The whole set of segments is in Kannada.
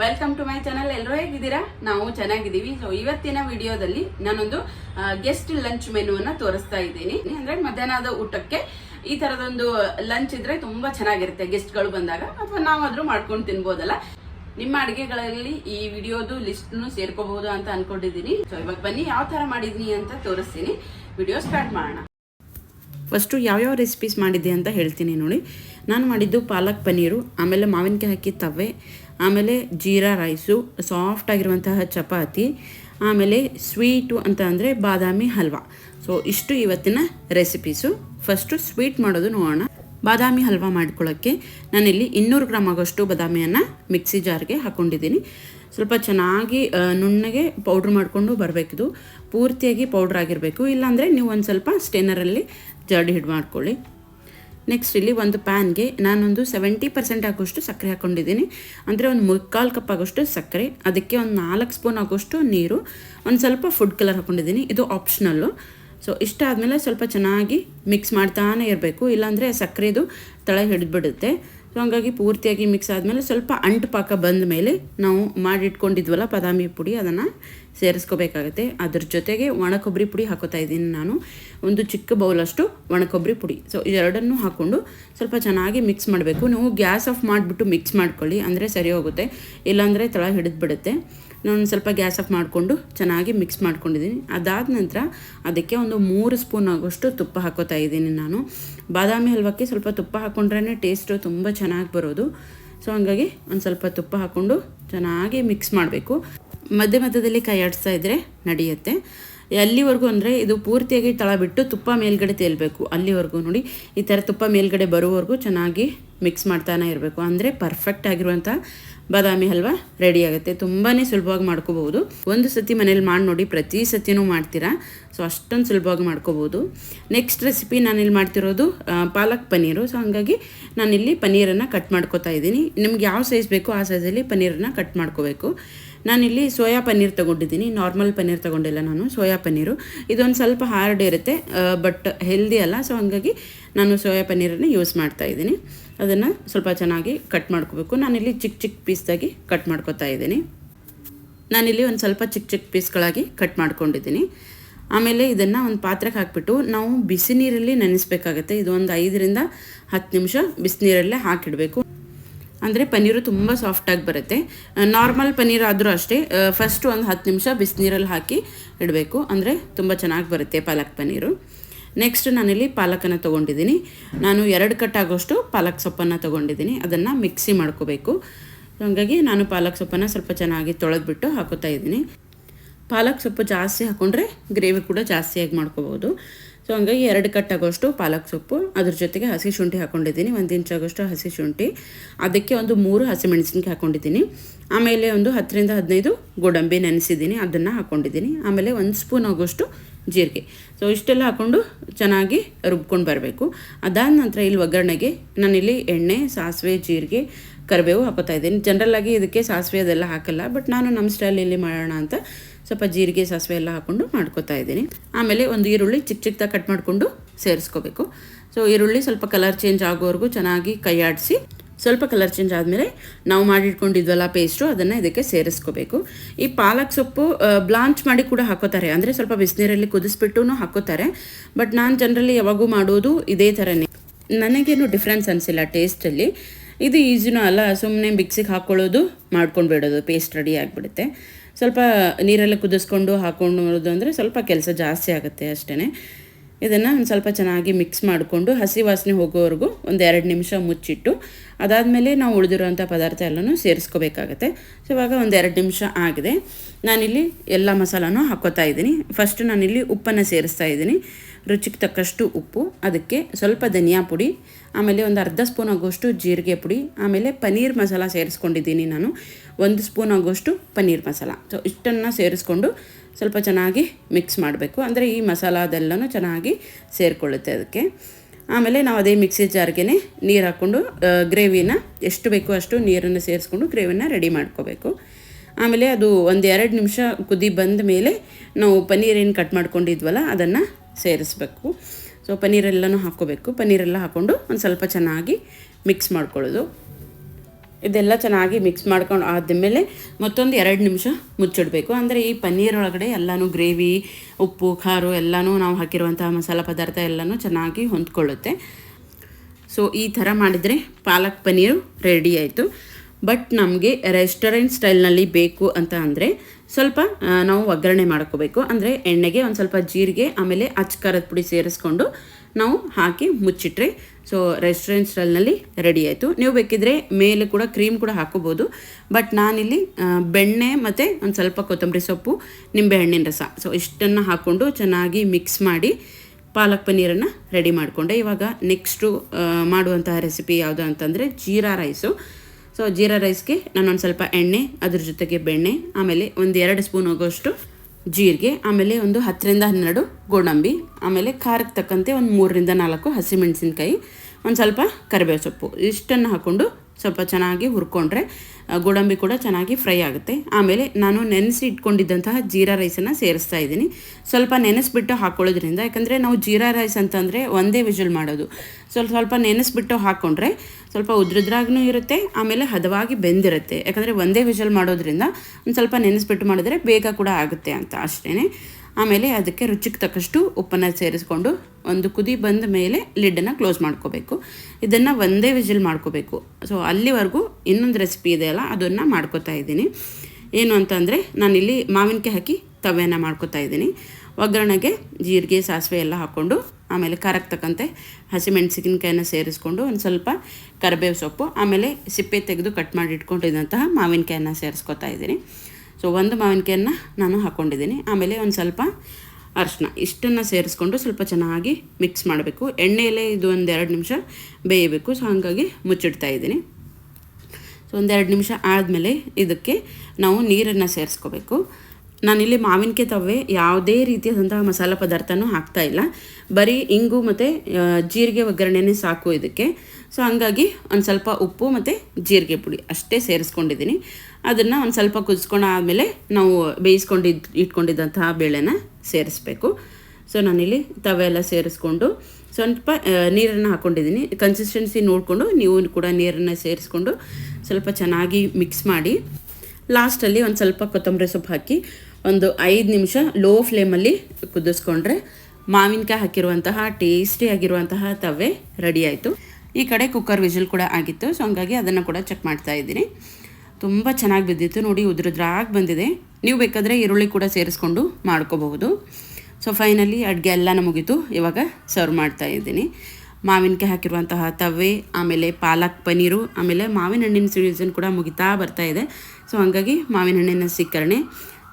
ವೆಲ್ಕಮ್ ಟು ಮೈ ಚಾನಲ್ ಎಲ್ಲರೂ ಹೇಗಿದ್ದೀರಾ? ನಾವು ಚೆನ್ನಾಗಿದ್ದೀವಿ. ಸೊ ಇವತ್ತಿನ ವಿಡಿಯೋದಲ್ಲಿ ನಾನೊಂದು ಗೆಸ್ಟ್ ಲಂಚ್ ಮೆನುವನ್ನು ತೋರಿಸ್ತಾ ಇದ್ದೀನಿ. ಅಂದ್ರೆ ಮಧ್ಯಾಹ್ನದ ಊಟಕ್ಕೆ ಈ ತರದೊಂದು ಲಂಚ್ ಇದ್ರೆ ತುಂಬಾ ಚೆನ್ನಾಗಿರುತ್ತೆ. ಗೆಸ್ಟ್ಗಳು ಬಂದಾಗ ಅಥವಾ ನಾವಾದರೂ ಮಾಡ್ಕೊಂಡು ತಿನ್ಬೋದಲ್ಲ. ನಿಮ್ಮ ಅಡಿಗೆಗಳಲ್ಲಿ ಈ ವಿಡಿಯೋದು ಲಿಸ್ಟ್ ಸೇರ್ಕೋಬಹುದು ಅಂತ ಅನ್ಕೊಂಡಿದ್ದೀನಿ. ಸೊ ಇವಾಗ ಬನ್ನಿ, ಯಾವ ತರ ಮಾಡಿದೀನಿ ಅಂತ ತೋರಿಸ್ತೀನಿ. ವಿಡಿಯೋ ಸ್ಟಾರ್ಟ್ ಮಾಡೋಣ. ಫಸ್ಟು ಯಾವ್ಯಾವ ರೆಸಿಪೀಸ್ ಮಾಡಿದ್ದೆ ಅಂತ ಹೇಳ್ತೀನಿ ನೋಡಿ. ನಾನು ಮಾಡಿದ್ದು ಪಾಲಕ್ ಪನ್ನೀರು, ಆಮೇಲೆ ಮಾವಿನಕಾಯಿ ಹಾಕಿ ತವೆ ಆಮೇಲೆ ಜೀರಾ ರೈಸು ಸಾಫ್ಟ್ ಆಗಿರುವಂತಹ ಚಪಾತಿ, ಆಮೇಲೆ ಸ್ವೀಟು ಅಂತ ಅಂದರೆ ಬಾದಾಮಿ ಹಲ್ವಾ. ಸೊ ಇಷ್ಟು ಇವತ್ತಿನ ರೆಸಿಪೀಸು ಫಸ್ಟು ಸ್ವೀಟ್ ಮಾಡೋದು ನೋಡೋಣ. ಬಾದಾಮಿ ಹಲ್ವಾ ಮಾಡ್ಕೊಳ್ಳೋಕ್ಕೆ ನಾನಿಲ್ಲಿ ಇನ್ನೂರು ಗ್ರಾಮ್ ಆಗೋಷ್ಟು ಬಾದಾಮಿಯನ್ನು ಮಿಕ್ಸಿ ಜಾರ್ಗೆ ಹಾಕ್ಕೊಂಡಿದ್ದೀನಿ ಸ್ವಲ್ಪ ಚೆನ್ನಾಗಿ ನುಣ್ಣಗೆ ಪೌಡ್ರ್ ಮಾಡಿಕೊಂಡು ಬರಬೇಕಿದು. ಪೂರ್ತಿಯಾಗಿ ಪೌಡ್ರ್ ಆಗಿರಬೇಕು. ಇಲ್ಲಾಂದರೆ ನೀವು ಒಂದು ಸ್ವಲ್ಪ ಸ್ಟೇನರಲ್ಲಿ ಜಡಿ ಹಿಡ್ ಮಾಡ್ಕೊಳ್ಳಿ. ನೆಕ್ಸ್ಟ್ ಇಲ್ಲಿ ಒಂದು ಪ್ಯಾನ್ಗೆ ನಾನೊಂದು ಸೆವೆಂಟಿ ಪರ್ಸೆಂಟ್ ಆಗೋಷ್ಟು ಸಕ್ಕರೆ ಹಾಕ್ಕೊಂಡಿದ್ದೀನಿ ಅಂದರೆ ಒಂದು ಮುಕ್ಕಾಲು ಕಪ್ ಆಗೋಷ್ಟು ಸಕ್ಕರೆ, ಅದಕ್ಕೆ ಒಂದು ನಾಲ್ಕು ಸ್ಪೂನ್ ಆಗೋಷ್ಟು ನೀರು, ಒಂದು ಸ್ವಲ್ಪ ಫುಡ್ ಕಲರ್ ಹಾಕ್ಕೊಂಡಿದ್ದೀನಿ ಇದು ಆಪ್ಷನಲ್ಲು ಸೊ ಇಷ್ಟ ಆದಮೇಲೆ ಸ್ವಲ್ಪ ಚೆನ್ನಾಗಿ ಮಿಕ್ಸ್ ಮಾಡ್ತಾನೆ ಇರಬೇಕು. ಇಲ್ಲಾಂದರೆ ಸಕ್ಕರೆದು ತಳ ಹಿಡಿದ್ಬಿಡುತ್ತೆ. ಸೊ ಹಂಗಾಗಿ ಪೂರ್ತಿಯಾಗಿ ಮಿಕ್ಸ್ ಆದಮೇಲೆ ಸ್ವಲ್ಪ ಅಂಟು ಪಾಕ ಬಂದ ಮೇಲೆ ನಾವು ಮಾಡಿಟ್ಕೊಂಡಿದ್ವಲ್ಲ ಬಾದಾಮಿ ಪುಡಿ, ಅದನ್ನು ಸೇರಿಸ್ಕೋಬೇಕಾಗತ್ತೆ. ಅದ್ರ ಜೊತೆಗೆ ಒಣ ಕೊಬ್ಬರಿ ಪುಡಿ ಹಾಕೋತಾ ಇದ್ದೀನಿ ನಾನು. ಒಂದು ಚಿಕ್ಕ ಬೌಲಷ್ಟು ಒಣ ಕೊಬ್ಬರಿ ಪುಡಿ. ಸೊ ಎರಡನ್ನೂ ಹಾಕ್ಕೊಂಡು ಸ್ವಲ್ಪ ಚೆನ್ನಾಗಿ ಮಿಕ್ಸ್ ಮಾಡಬೇಕು. ನೀವು ಗ್ಯಾಸ್ ಆಫ್ ಮಾಡಿಬಿಟ್ಟು ಮಿಕ್ಸ್ ಮಾಡ್ಕೊಳ್ಳಿ, ಅಂದರೆ ಸರಿ ಹೋಗುತ್ತೆ. ಇಲ್ಲಾಂದರೆ ತಳ ಹಿಡಿದ್ಬಿಡುತ್ತೆ. ನಾನು ಸ್ವಲ್ಪ ಗ್ಯಾಸ್ ಆಫ್ ಮಾಡಿಕೊಂಡು ಚೆನ್ನಾಗಿ ಮಿಕ್ಸ್ ಮಾಡ್ಕೊಂಡಿದ್ದೀನಿ. ಅದಾದ ನಂತರ ಅದಕ್ಕೆ ಒಂದು ಮೂರು ಸ್ಪೂನ್ ಆಗೋಷ್ಟು ತುಪ್ಪ ಹಾಕೋತಾ ಇದ್ದೀನಿ ನಾನು. ಬಾದಾಮಿ ಹಲ್ವಕ್ಕೆ ಸ್ವಲ್ಪ ತುಪ್ಪ ಹಾಕ್ಕೊಂಡ್ರೇ ಟೇಸ್ಟು ತುಂಬ ಚೆನ್ನಾಗಿ ಬರೋದು. ಸೊ, ಹಂಗಾಗಿ ಒಂದು ಸ್ವಲ್ಪ ತುಪ್ಪ ಹಾಕ್ಕೊಂಡು ಚೆನ್ನಾಗಿ ಮಿಕ್ಸ್ ಮಾಡಬೇಕು. ಮಧ್ಯ ಮಧ್ಯದಲ್ಲಿ ಕೈ ಆಡಿಸ್ತಾ ಇದ್ದರೆ ನಡೆಯುತ್ತೆ. ಅಲ್ಲಿವರೆಗೂ ಅಂದರೆ ಇದು ಪೂರ್ತಿಯಾಗಿ ತಳ ಬಿಟ್ಟು ತುಪ್ಪ ಮೇಲ್ಗಡೆ ತೇಲಬೇಕು. ಅಲ್ಲಿವರೆಗೂ ನೋಡಿ, ಈ ಥರ ತುಪ್ಪ ಮೇಲ್ಗಡೆ ಬರೋವರೆಗೂ ಚೆನ್ನಾಗಿ ಮಿಕ್ಸ್ ಮಾಡ್ತಾನೆ ಇರಬೇಕು. ಅಂದರೆ ಪರ್ಫೆಕ್ಟ್ ಆಗಿರುವಂಥ ಬಾದಾಮಿ ಹಲ್ವಾ ರೆಡಿ ಆಗುತ್ತೆ. ತುಂಬಾ ಸುಲಭವಾಗಿ ಮಾಡ್ಕೋಬಹುದು. ಒಂದು ಸತಿ ಮನೇಲಿ ಮಾಡಿ ನೋಡಿ ಪ್ರತಿ ಸತಿನೂ ಮಾಡ್ತೀರಾ? ಸೊ ಅಷ್ಟೊಂದು ಸುಲಭವಾಗಿ ಮಾಡ್ಕೋಬೋದು ನೆಕ್ಸ್ಟ್ ರೆಸಿಪಿ ನಾನಿಲ್ಲಿ ಮಾಡ್ತಿರೋದು ಆ, ಪಾಲಕ್ ಪನ್ನೀರು. ಸೊ ಹಂಗಾಗಿ ನಾನಿಲ್ಲಿ ಪನ್ನೀರನ್ನು ಕಟ್ ಮಾಡ್ಕೋತಾ ಇದ್ದೀನಿ. ನಿಮ್ಗೆ ಯಾವ ಸೈಜ್ ಬೇಕೋ ಆ ಸೈಜಲ್ಲಿ ಪನ್ನೀರನ್ನು ಕಟ್ ಮಾಡ್ಕೋಬೇಕು. ನಾನಿಲ್ಲಿ ಸೋಯಾ ಪನ್ನೀರ್ ತೊಗೊಂಡಿದ್ದೀನಿ. ನಾರ್ಮಲ್ ಪನ್ನೀರ್ ತೊಗೊಂಡಿಲ್ಲ ನಾನು ಸೋಯಾ ಪನ್ನೀರು. ಇದೊಂದು ಸ್ವಲ್ಪ ಹಾರ್ಡ್ ಇರುತ್ತೆ ಬಟ್ ಹೆಲ್ದಿ ಅಲ್ಲ. ಸೊ ಹಂಗಾಗಿ ನಾನು ಸೋಯಾ ಪನ್ನೀರನ್ನು ಯೂಸ್ ಮಾಡ್ತಾ ಇದ್ದೀನಿ. ಅದನ್ನು ಸ್ವಲ್ಪ ಚೆನ್ನಾಗಿ ಕಟ್ ಮಾಡ್ಕೋಬೇಕು. ನಾನಿಲ್ಲಿ ಚಿಕ್ಕ ಚಿಕ್ಕ ಪೀಸ್ದಾಗಿ ಕಟ್ ಮಾಡ್ಕೊತಾ ಇದ್ದೀನಿ. ನಾನಿಲ್ಲಿ ಒಂದು ಸ್ವಲ್ಪ ಚಿಕ್ಕ ಚಿಕ್ಕ ಪೀಸ್ಗಳಾಗಿ ಕಟ್ ಮಾಡ್ಕೊಂಡಿದ್ದೀನಿ. ಆಮೇಲೆ ಇದನ್ನು ಒಂದು ಪಾತ್ರೆಗೆ ಹಾಕಿಬಿಟ್ಟು ನಾವು ಬಿಸಿ ನೀರಲ್ಲಿ ನೆನೆಸ್ಬೇಕಾಗತ್ತೆ. ಇದು ಒಂದು ಐದರಿಂದ ಹತ್ತು ನಿಮಿಷ ಬಿಸಿನೀರಲ್ಲೇ ಹಾಕಿಡಬೇಕು. ಅಂದರೆ ಪನ್ನೀರು ತುಂಬ ಸಾಫ್ಟಾಗಿ ಬರುತ್ತೆ. ನಾರ್ಮಲ್ ಪನ್ನೀರ್ ಆದರೂ ಅಷ್ಟೇ ಫಸ್ಟ್ ಒಂದು ಹತ್ತು ನಿಮಿಷ ಬಿಸಿನೀರಲ್ಲಿ ಹಾಕಿ ಇಡಬೇಕು. ಅಂದರೆ ತುಂಬ ಚೆನ್ನಾಗಿ ಬರುತ್ತೆ ಪಾಲಕ್ ಪನ್ನೀರು. ನೆಕ್ಸ್ಟ್ ನಾನಿಲ್ಲಿ ಪಾಲಕನ್ನು ತೊಗೊಂಡಿದ್ದೀನಿ. ನಾನು ಎರಡು ಕಟ್ ಆಗೋಷ್ಟು ಪಾಲಕ್ ಸೊಪ್ಪನ್ನು ತೊಗೊಂಡಿದ್ದೀನಿ. ಅದನ್ನು ಮಿಕ್ಸಿ ಮಾಡ್ಕೋಬೇಕು. ಹಾಗಾಗಿ ನಾನು ಪಾಲಕ್ ಸೊಪ್ಪನ್ನು ಸ್ವಲ್ಪ ಚೆನ್ನಾಗಿ ತೊಳೆದ್ಬಿಟ್ಟು ಹಾಕೋತಾ ಇದ್ದೀನಿ. ಪಾಲಕ್ ಸೊಪ್ಪು ಜಾಸ್ತಿ ಹಾಕ್ಕೊಂಡ್ರೆ ಗ್ರೇವಿ ಕೂಡ ಜಾಸ್ತಿಯಾಗಿ ಮಾಡ್ಕೋಬೋದು. ಸೊ ಹಂಗಾಗಿ ಎರಡು ಕಟ್ ಆಗೋಷ್ಟು ಪಾಲಕ್ ಸೊಪ್ಪು. ಅದ್ರ ಜೊತೆಗೆ ಹಸಿ ಶುಂಠಿ ಹಾಕ್ಕೊಂಡಿದ್ದೀನಿ ಒಂದು ಇಂಚ್ ಆಗೋಷ್ಟು ಹಸಿ ಶುಂಠಿ. ಅದಕ್ಕೆ ಒಂದು ಮೂರು ಹಸಿಮೆಣಸಿನ್ಕಾಯಿ ಹಾಕ್ಕೊಂಡಿದ್ದೀನಿ ಆಮೇಲೆ ಒಂದು ಹತ್ತರಿಂದ ಹದಿನೈದು ಗೋಡಂಬಿ ನೆನೆಸಿದ್ದೀನಿ. ಅದನ್ನು ಹಾಕ್ಕೊಂಡಿದ್ದೀನಿ ಆಮೇಲೆ ಒಂದು ಸ್ಪೂನ್ ಆಗೋಷ್ಟು ಜೀರಿಗೆ. ಸೊ ಇಷ್ಟೆಲ್ಲ ಹಾಕ್ಕೊಂಡು ಚೆನ್ನಾಗಿ ರುಬ್ಕೊಂಡು ಬರಬೇಕು. ಅದಾದ ನಂತರ ಇಲ್ಲಿ ಒಗ್ಗರಣೆಗೆ ನಾನಿಲ್ಲಿ ಎಣ್ಣೆ, ಸಾಸಿವೆ, ಜೀರಿಗೆ, ಕರಿಬೇವು ಹಾಕೋತಾ ಇದ್ದೀನಿ. ಜನರಲ್ಲಾಗಿ ಇದಕ್ಕೆ ಸಾಸಿವೆ ಅದೆಲ್ಲ ಹಾಕಲ್ಲ ಬಟ್ ನಾನು ನಮ್ಮ ಸ್ಟೈಲಲ್ಲಿ ಮಾಡೋಣ ಅಂತ ಸ್ವಲ್ಪ ಜೀರಿಗೆ, ಸಾಸಿವೆ ಎಲ್ಲ ಹಾಕ್ಕೊಂಡು ಮಾಡ್ಕೋತಾ ಇದ್ದೀನಿ. ಆಮೇಲೆ ಒಂದು ಈರುಳ್ಳಿ ಚಿಕ್ಕ ಚಿಕ್ಕದಾಗಿ ಕಟ್ ಮಾಡಿಕೊಂಡು ಸೇರಿಸ್ಕೋಬೇಕು. ಸೊ ಈರುಳ್ಳಿ ಸ್ವಲ್ಪ ಕಲರ್ ಚೇಂಜ್ ಆಗೋವರೆಗೂ ಚೆನ್ನಾಗಿ ಕೈ ಆಡಿಸಿ ಸ್ವಲ್ಪ ಕಲರ್ ಚೇಂಜ್ ಆದಮೇಲೆ ನಾವು ಮಾಡಿಟ್ಕೊಂಡಿದ್ವಲ್ಲ ಪೇಸ್ಟು ಅದನ್ನು ಇದಕ್ಕೆ ಸೇರಿಸ್ಕೋಬೇಕು. ಈ ಪಾಲಕ್ ಸೊಪ್ಪು ಬ್ಲಾಂಚ್ ಮಾಡಿ ಕೂಡ ಹಾಕೋತಾರೆ. ಅಂದರೆ ಸ್ವಲ್ಪ ಬಿಸಿನೀರಲ್ಲಿ ಕುದಿಸ್ಬಿಟ್ಟು ಹಾಕೋತಾರೆ. ಬಟ್ ನಾನು ಜನರಲಿ ಯಾವಾಗೂ ಮಾಡೋದು ಇದೇ ಥರನೇ. ನನಗೇನು ಡಿಫ್ರೆನ್ಸ್ ಅನಿಸಿಲ್ಲ ಟೇಸ್ಟಲ್ಲಿ ಇದು ಈಸಿನೂ ಅಲ್ಲ ಸುಮ್ಮನೆ ಮಿಕ್ಸಿಗೆ ಹಾಕ್ಕೊಳ್ಳೋದು ಮಾಡ್ಕೊಂಡು ಬಿಡೋದು ಪೇಸ್ಟ್ ರೆಡಿ ಆಗಿಬಿಡುತ್ತೆ. ಸ್ವಲ್ಪ ನೀರಲ್ಲಿ ಕುದಿಸ್ಕೊಂಡು ಮಾಡೋದು ಅಂದರೆ ಸ್ವಲ್ಪ ಕೆಲಸ ಜಾಸ್ತಿ ಆಗುತ್ತೆ ಅಷ್ಟೇ ಇದನ್ನು ಒಂದು ಸ್ವಲ್ಪ ಚೆನ್ನಾಗಿ ಮಿಕ್ಸ್ ಮಾಡಿಕೊಂಡು ಹಸಿ ವಾಸನೆ ಹೋಗೋವರೆಗೂ ಒಂದು ಎರಡು ನಿಮಿಷ ಮುಚ್ಚಿಟ್ಟು, ಅದಾದಮೇಲೆ ನಾವು ಉಳಿದಿರುವಂಥ ಪದಾರ್ಥ ಎಲ್ಲನೂ ಸೇರಿಸ್ಕೋಬೇಕಾಗತ್ತೆ. ಸೊ ಇವಾಗ ಒಂದು ಎರಡು ನಿಮಿಷ ಆಗಿದೆ. ನಾನಿಲ್ಲಿ ಎಲ್ಲ ಮಸಾಲಾನು ಹಾಕೋತಾ ಇದ್ದೀನಿ. ಫಸ್ಟ್ ನಾನಿಲ್ಲಿ ಉಪ್ಪನ್ನು ಸೇರಿಸ್ತಾ ಇದ್ದೀನಿ. ರುಚಿಗೆ ತಕ್ಕಷ್ಟು ಉಪ್ಪು, ಅದಕ್ಕೆ ಸ್ವಲ್ಪ ಧನಿಯಾ ಪುಡಿ, ಆಮೇಲೆ ಒಂದು ಅರ್ಧ ಸ್ಪೂನ್ ಆಗೋಷ್ಟು ಜೀರಿಗೆ ಪುಡಿ, ಆಮೇಲೆ ಪನ್ನೀರ್ ಮಸಾಲ ಸೇರಿಸ್ಕೊಂಡಿದ್ದೀನಿ ನಾನು. ಒಂದು ಸ್ಪೂನ್ ಆಗೋಷ್ಟು ಪನ್ನೀರ್ ಮಸಾಲ. ಸೊ ಇಷ್ಟನ್ನು ಸೇರಿಸ್ಕೊಂಡು ಸ್ವಲ್ಪ ಚೆನ್ನಾಗಿ ಮಿಕ್ಸ್ ಮಾಡಬೇಕು. ಅಂದರೆ ಈ ಮಸಾಲ ಅದೆಲ್ಲನೂ ಚೆನ್ನಾಗಿ ಸೇರಿಕೊಳ್ಳುತ್ತೆ ಅದಕ್ಕೆ. ಆಮೇಲೆ ನಾವು ಅದೇ ಮಿಕ್ಸಿ ಜಾರ್ಗೆ ನೀರು ಹಾಕ್ಕೊಂಡು ಗ್ರೇವಿನ ಎಷ್ಟು ಬೇಕೋ ಅಷ್ಟು ನೀರನ್ನು ಸೇರಿಸ್ಕೊಂಡು ಗ್ರೇವಿನ ರೆಡಿ ಮಾಡ್ಕೋಬೇಕು. ಆಮೇಲೆ ಅದು ಒಂದು ಎರಡು ನಿಮಿಷ ಕುದಿ ಬಂದ ಮೇಲೆ ನಾವು ಪನ್ನೀರ್ ಏನು ಕಟ್ ಮಾಡ್ಕೊಂಡಿದ್ವಲ್ಲ, ಅದನ್ನು ಸೇರಿಸ್ಬೇಕು. ಸೊ ಪನ್ನೀರೆಲ್ಲನೂ ಹಾಕ್ಕೋಬೇಕು. ಪನ್ನೀರೆಲ್ಲ ಹಾಕ್ಕೊಂಡು ಒಂದು ಸ್ವಲ್ಪ ಚೆನ್ನಾಗಿ ಮಿಕ್ಸ್ ಮಾಡ್ಕೊಳ್ಳೋದು. ಇದೆಲ್ಲ ಚೆನ್ನಾಗಿ ಮಿಕ್ಸ್ ಮಾಡ್ಕೊಂಡು ಆದಮೇಲೆ ಮತ್ತೊಂದು ಎರಡು ನಿಮಿಷ ಮುಚ್ಚಿಡಬೇಕು. ಅಂದರೆ ಈ ಪನ್ನೀರ್ ಒಳಗಡೆ ಎಲ್ಲನೂ ಗ್ರೇವಿ, ಉಪ್ಪು, ಖಾರ ಎಲ್ಲನೂ ನಾವು ಹಾಕಿರುವಂತಹ ಮಸಾಲೆ ಪದಾರ್ಥ ಎಲ್ಲನೂ ಚೆನ್ನಾಗಿ ಹೊಂದ್ಕೊಳ್ಳುತ್ತೆ. ಸೊ ಈ ಥರ ಮಾಡಿದರೆ ಪಾಲಕ್ ಪನ್ನೀರು ರೆಡಿ ಆಯಿತು. ಬಟ್ ನಮಗೆ ರೆಸ್ಟೋರೆಂಟ್ ಸ್ಟೈಲ್ನಲ್ಲಿ ಬೇಕು ಅಂತ ಅಂದರೆ ಸ್ವಲ್ಪ ನಾವು ಒಗ್ಗರಣೆ ಮಾಡ್ಕೋಬೇಕು. ಅಂದರೆ ಎಣ್ಣೆಗೆ ಒಂದು ಸ್ವಲ್ಪ ಜೀರಿಗೆ, ಆಮೇಲೆ ಅಚ್ಚ ಖಾರದ ಪುಡಿ ಸೇರಿಸ್ಕೊಂಡು ನಾವು ಹಾಕಿ ಮುಚ್ಚಿಟ್ರೆ ಸೊ ರೆಸ್ಟೋರೆಂಟ್ ಸ್ಟೈಲ್ನಲ್ಲಿ ರೆಡಿ ಆಯಿತು. ನೀವು ಬೇಕಿದ್ರೆ ಮೇಲೆ ಕೂಡ ಕ್ರೀಮ್ ಕೂಡ ಹಾಕೋಬೋದು. ಬಟ್ ನಾನಿಲ್ಲಿ ಬೆಣ್ಣೆ ಮತ್ತು ಒಂದು ಸ್ವಲ್ಪ ಕೊತ್ತಂಬರಿ ಸೊಪ್ಪು ನಿಂಬೆಹಣ್ಣಿನ ರಸ. ಸೊ ಇಷ್ಟನ್ನು ಹಾಕ್ಕೊಂಡು ಚೆನ್ನಾಗಿ ಮಿಕ್ಸ್ ಮಾಡಿ ಪಾಲಕ್ ಪನ್ನೀರನ್ನು ರೆಡಿ ಮಾಡಿಕೊಂಡೆ. ಇವಾಗ ನೆಕ್ಸ್ಟು ಮಾಡುವಂತಹ ರೆಸಿಪಿ ಯಾವುದು ಅಂತಂದರೆ ಜೀರಾ ರೈಸು ಸೊ ಜೀರಾ ರೈಸ್ಗೆ ನಾನೊಂದು ಸ್ವಲ್ಪ ಎಣ್ಣೆ, ಅದ್ರ ಜೊತೆಗೆ ಬೆಣ್ಣೆ, ಆಮೇಲೆ ಒಂದು ಎರಡು ಸ್ಪೂನ್ ಹೋಗೋಷ್ಟು ಜೀರಿಗೆ, ಆಮೇಲೆ ಒಂದು ಹತ್ತರಿಂದ ಹನ್ನೆರಡು ಗೋಡಂಬಿ, ಆಮೇಲೆ ಖಾರಕ್ಕೆ ತಕ್ಕಂತೆ ಒಂದು ಮೂರರಿಂದ ನಾಲ್ಕು ಹಸಿಮೆಣಸಿನ್ಕಾಯಿ, ಒಂದು ಸ್ವಲ್ಪ ಕರಿಬೇವು ಸೊಪ್ಪು, ಇಷ್ಟನ್ನು ಹಾಕ್ಕೊಂಡು ಸ್ವಲ್ಪ ಚೆನ್ನಾಗಿ ಹುರ್ಕೊಂಡ್ರೆ ಗೋಡಂಬಿ ಕೂಡ ಚೆನ್ನಾಗಿ ಫ್ರೈ ಆಗುತ್ತೆ. ಆಮೇಲೆ ನಾನು ನೆನೆಸಿ ಇಟ್ಕೊಂಡಿದ್ದಂತಹ ಜೀರಾ ರೈಸನ್ನು ಸೇರಿಸ್ತಾ ಇದ್ದೀನಿ. ಸ್ವಲ್ಪ ನೆನೆಸ್ಬಿಟ್ಟು ಹಾಕ್ಕೊಳ್ಳೋದ್ರಿಂದ ಯಾಕಂದರೆ ನಾವು ಜೀರಾ ರೈಸ್ ಅಂತಂದರೆ ಒಂದೇ ವಿಜುಲ್ ಮಾಡೋದು. ಸ್ವಲ್ಪ ಸ್ವಲ್ಪ ನೆನೆಸ್ಬಿಟ್ಟು ಹಾಕ್ಕೊಂಡ್ರೆ ಸ್ವಲ್ಪ ಉದ್ರದ್ರಾಗೂ ಇರುತ್ತೆ, ಆಮೇಲೆ ಹದವಾಗಿ ಬೆಂದಿರುತ್ತೆ. ಯಾಕಂದರೆ ಒಂದೇ ವಿಜಲ್ ಮಾಡೋದ್ರಿಂದ ಒಂದು ಸ್ವಲ್ಪ ನೆನೆಸ್ಬಿಟ್ಟು ಮಾಡಿದ್ರೆ ಬೇಗ ಕೂಡ ಆಗುತ್ತೆ ಅಂತ ಅಷ್ಟೇ ಆಮೇಲೆ ಅದಕ್ಕೆ ರುಚಿಗೆ ತಕ್ಕಷ್ಟು ಉಪ್ಪನ್ನು ಸೇರಿಸ್ಕೊಂಡು ಒಂದು ಕುದಿ ಬಂದ ಮೇಲೆ ಲಿಡ್ಡನ್ನು ಕ್ಲೋಸ್ ಮಾಡ್ಕೋಬೇಕು. ಇದನ್ನು ಒಂದೇ ವಿಜಿಲ್ ಮಾಡ್ಕೋಬೇಕು. ಸೊ ಅಲ್ಲಿವರೆಗೂ ಇನ್ನೊಂದು ರೆಸಿಪಿ ಇದೆಯಲ್ಲ ಅದನ್ನು ಮಾಡ್ಕೋತಾ ಇದ್ದೀನಿ. ಏನು ಅಂತಂದರೆ ನಾನಿಲ್ಲಿ ಮಾವಿನಕಾಯಿ ಹಾಕಿ ತವೆಯನ್ನು ಮಾಡ್ಕೋತಾ ಇದ್ದೀನಿ. ಒಗ್ಗರಣೆಗೆ ಜೀರಿಗೆ, ಸಾಸಿವೆ ಎಲ್ಲ ಹಾಕ್ಕೊಂಡು, ಆಮೇಲೆ ಖಾರಕ್ಕೆ ತಕ್ಕಂತೆ ಹಸಿಮೆಣಸಿನಕಾಯನ್ನು ಸೇರಿಸ್ಕೊಂಡು ಒಂದು ಸ್ವಲ್ಪ ಕರಿಬೇವು ಸೊಪ್ಪು, ಆಮೇಲೆ ಸಿಪ್ಪೆ ತೆಗೆದು ಕಟ್ ಮಾಡಿ ಇಟ್ಕೊಂಡಿದ್ದಂತಹ ಮಾವಿನಕಾಯನ್ನು ಸೇರಿಸ್ಕೊತಾ ಇದ್ದೀನಿ. ಸೊ ಒಂದು ಮಾವಿನಕಾಯನ್ನು ನಾನು ಹಾಕ್ಕೊಂಡಿದ್ದೀನಿ ಆಮೇಲೆ ಒಂದು ಸ್ವಲ್ಪ ಅರಿಶಿನ ಇಷ್ಟನ್ನು ಸೇರಿಸ್ಕೊಂಡು ಸ್ವಲ್ಪ ಚೆನ್ನಾಗಿ ಮಿಕ್ಸ್ ಮಾಡಬೇಕು. ಎಣ್ಣೆಯಲ್ಲೇ ಇದು ಒಂದು ಎರಡು ನಿಮಿಷ ಬೇಯಬೇಕು. ಸೊ ಹಾಗಾಗಿ ಮುಚ್ಚಿಡ್ತಾ ಇದ್ದೀನಿ. ಸೊ ಒಂದೆರಡು ನಿಮಿಷ ಆದಮೇಲೆ ಇದಕ್ಕೆ ನಾವು ನೀರನ್ನು ಸೇರಿಸ್ಕೋಬೇಕು. ನಾನಿಲ್ಲಿ ಮಾವಿನಕಾಯಿ ತವೆ ಯಾವುದೇ ರೀತಿಯಾದಂತಹ ಮಸಾಲ ಪದಾರ್ಥನೂ ಹಾಕ್ತಾ ಇಲ್ಲ. ಬರೀ ಇಂಗು ಮತ್ತು ಜೀರಿಗೆ ಒಗ್ಗರಣೆನೇ ಸಾಕು ಇದಕ್ಕೆ. ಸೊ ಹಂಗಾಗಿ ಒಂದು ಸ್ವಲ್ಪ ಉಪ್ಪು ಮತ್ತು ಜೀರಿಗೆ ಪುಡಿ ಅಷ್ಟೇ ಸೇರಿಸ್ಕೊಂಡಿದ್ದೀನಿ. ಅದನ್ನು ಒಂದು ಸ್ವಲ್ಪ ಕುದಿಸ್ಕೊಂಡಾದಮೇಲೆ ನಾವು ಬೇಯಿಸ್ಕೊಂಡಿದ್ದು ಇಟ್ಕೊಂಡಿದ್ದಂತಹ ಬೇಳೆನ ಸೇರಿಸ್ಬೇಕು. ಸೊ ನಾನಿಲ್ಲಿ ತವೆ ಎಲ್ಲ ಸೇರಿಸ್ಕೊಂಡು ಸ್ವಲ್ಪ ನೀರನ್ನು ಹಾಕ್ಕೊಂಡಿದ್ದೀನಿ ಕನ್ಸಿಸ್ಟೆನ್ಸಿ ನೋಡಿಕೊಂಡು ನೀವು ಕೂಡ ನೀರನ್ನು ಸೇರಿಸ್ಕೊಂಡು ಸ್ವಲ್ಪ ಚೆನ್ನಾಗಿ ಮಿಕ್ಸ್ ಮಾಡಿ. ಲಾಸ್ಟಲ್ಲಿ ಒಂದು ಸ್ವಲ್ಪ ಕೊತ್ತಂಬರಿ ಸೊಪ್ಪು ಹಾಕಿ ಒಂದು ಐದು ನಿಮಿಷ ಲೋ ಫ್ಲೇಮಲ್ಲಿ ಕುದಿಸ್ಕೊಂಡ್ರೆ ಮಾವಿನಕಾಯಿ ಹಾಕಿರುವಂತಹ ಟೇಸ್ಟಿ ಆಗಿರುವಂತಹ ತವೆ ರೆಡಿ ಆಯಿತು. ಈ ಕಡೆ ಕುಕ್ಕರ್ ವಿಜಲ್ ಕೂಡ ಆಗಿತ್ತು ಸೊ ಹಂಗಾಗಿ ಅದನ್ನು ಕೂಡ ಚೆಕ್ ಮಾಡ್ತಾ ಇದ್ದೀನಿ. ತುಂಬ ಚೆನ್ನಾಗಿ ಬಿದ್ದಿತ್ತು, ನೋಡಿ ಉದ್ರುದ್ರಾಗಿ ಬಂದಿದೆ. ನೀವು ಬೇಕಾದರೆ ಈರುಳ್ಳಿ ಕೂಡ ಸೇರಿಸ್ಕೊಂಡು ಮಾಡ್ಕೋಬಹುದು. ಸೊ ಫೈನಲಿ ಅಡುಗೆ ಎಲ್ಲ ಮುಗೀತು, ಇವಾಗ ಸರ್ವ್ ಮಾಡ್ತಾ ಇದ್ದೀನಿ. ಮಾವಿನಕಾಯಿ ಹಾಕಿರುವಂತಹ ತವೆ, ಆಮೇಲೆ ಪಾಲಕ್ ಪನ್ನೀರು ಆಮೇಲೆ ಮಾವಿನ ಹಣ್ಣಿನ ಸೀಸನ್ ಕೂಡ ಮುಗಿತಾ ಬರ್ತಾ ಇದೆ. ಸೊ ಹಂಗಾಗಿ ಮಾವಿನ ಹಣ್ಣಿನ ಸಿಕ್ಕರಣೆ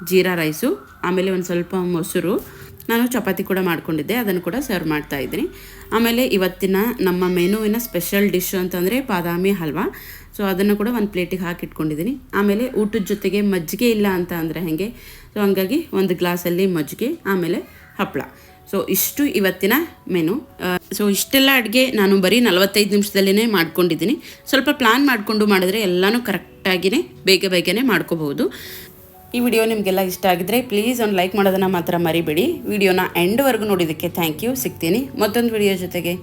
ಜೀರಾ ರೈಸು, ಆಮೇಲೆ ಒಂದು ಸ್ವಲ್ಪ ಮೊಸರು. ನಾನು ಚಪಾತಿ ಕೂಡ ಮಾಡ್ಕೊಂಡಿದ್ದೆ, ಅದನ್ನು ಕೂಡ ಸರ್ವ್ ಮಾಡ್ತಾ ಇದ್ದೀನಿ. ಆಮೇಲೆ ಇವತ್ತಿನ ನಮ್ಮ ಮೆನುವಿನ ಸ್ಪೆಷಲ್ ಡಿಶ್ ಅಂತಂದರೆ ಬಾದಾಮಿ ಹಲ್ವಾ. ಸೊ, ಅದನ್ನು ಕೂಡ ಒಂದು ಪ್ಲೇಟಿಗೆ ಹಾಕಿ ಇಟ್ಕೊಂಡಿದ್ದೀನಿ ಆಮೇಲೆ ಊಟದ ಜೊತೆಗೆ ಮಜ್ಜಿಗೆ ಇಲ್ಲ ಅಂತ ಅಂದರೆ ಹಾಗೆ? ಸೊ, ಹಂಗಾಗಿ ಒಂದು ಗ್ಲಾಸಲ್ಲಿ ಮಜ್ಜಿಗೆ, ಆಮೇಲೆ ಹಪ್ಪಳ ಸೊ, ಇಷ್ಟು ಇವತ್ತಿನ ಮೆನು. ಸೊ, ಇಷ್ಟೆಲ್ಲ ಅಡುಗೆ ನಾನು ಬರೀ ನಲವತ್ತೈದು ನಿಮಿಷದಲ್ಲೇ ಮಾಡ್ಕೊಂಡಿದ್ದೀನಿ. ಸ್ವಲ್ಪ ಪ್ಲಾನ್ ಮಾಡಿಕೊಂಡು ಮಾಡಿದ್ರೆ ಎಲ್ಲನೂ ಕರೆಕ್ಟಾಗಿಯೇ ಬೇಗ ಬೇಗನೆ ಮಾಡ್ಕೋಬಹುದು. ಈ ವಿಡಿಯೋ ನಿಮಗೆಲ್ಲ ಇಷ್ಟ ಆಗಿದ್ರೆ ಪ್ಲೀಸ್ ಒಂದು ಲೈಕ್ ಮಾಡೋದನ್ನು ಮಾತ್ರ ಮರಿಬೇಡಿ. ವಿಡಿಯೋನ ಎಂಡ್ವರೆಗೂ ನೋಡಿದ್ದಕ್ಕೆ ಥ್ಯಾಂಕ್ ಯು ಸಿಗ್ತೀನಿ ಮತ್ತೊಂದು ವಿಡಿಯೋ ಜೊತೆಗೆ.